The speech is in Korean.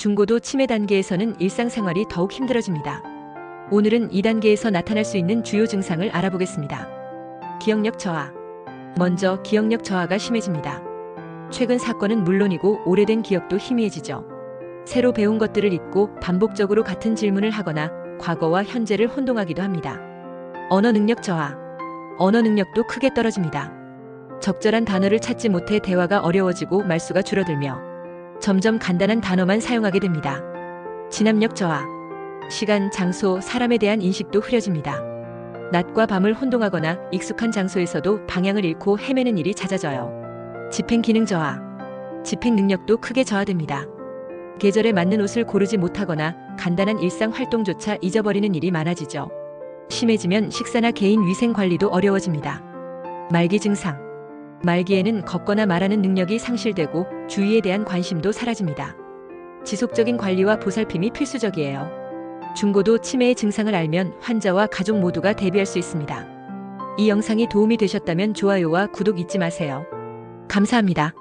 중고도 치매 단계에서는 일상생활이 더욱 힘들어집니다. 오늘은 2단계에서 나타날 수 있는 주요 증상을 알아보겠습니다. 기억력 저하. 먼저 기억력 저하가 심해집니다. 최근 사건은 물론이고 오래된 기억도 희미해지죠. 새로 배운 것들을 잊고 반복적으로 같은 질문을 하거나 과거와 현재를 혼동하기도 합니다. 언어 능력 저하. 언어 능력도 크게 떨어집니다. 적절한 단어를 찾지 못해 대화가 어려워지고 말수가 줄어들며 점점 간단한 단어만 사용하게 됩니다. 진압력 저하. 시간, 장소, 사람에 대한 인식도 흐려집니다. 낮과 밤을 혼동하거나 익숙한 장소에서도 방향을 잃고 헤매는 일이 잦아져요. 집행 기능 저하. 집행 능력도 크게 저하됩니다. 계절에 맞는 옷을 고르지 못하거나 간단한 일상 활동조차 잊어버리는 일이 많아지죠. 심해지면 식사나 개인 위생 관리도 어려워집니다. 말기 증상. 말기에는 걷거나 말하는 능력이 상실되고 주위에 대한 관심도 사라집니다. 지속적인 관리와 보살핌이 필수적이에요. 중고도 치매의 증상을 알면 환자와 가족 모두가 대비할 수 있습니다. 이 영상이 도움이 되셨다면 좋아요와 구독 잊지 마세요. 감사합니다.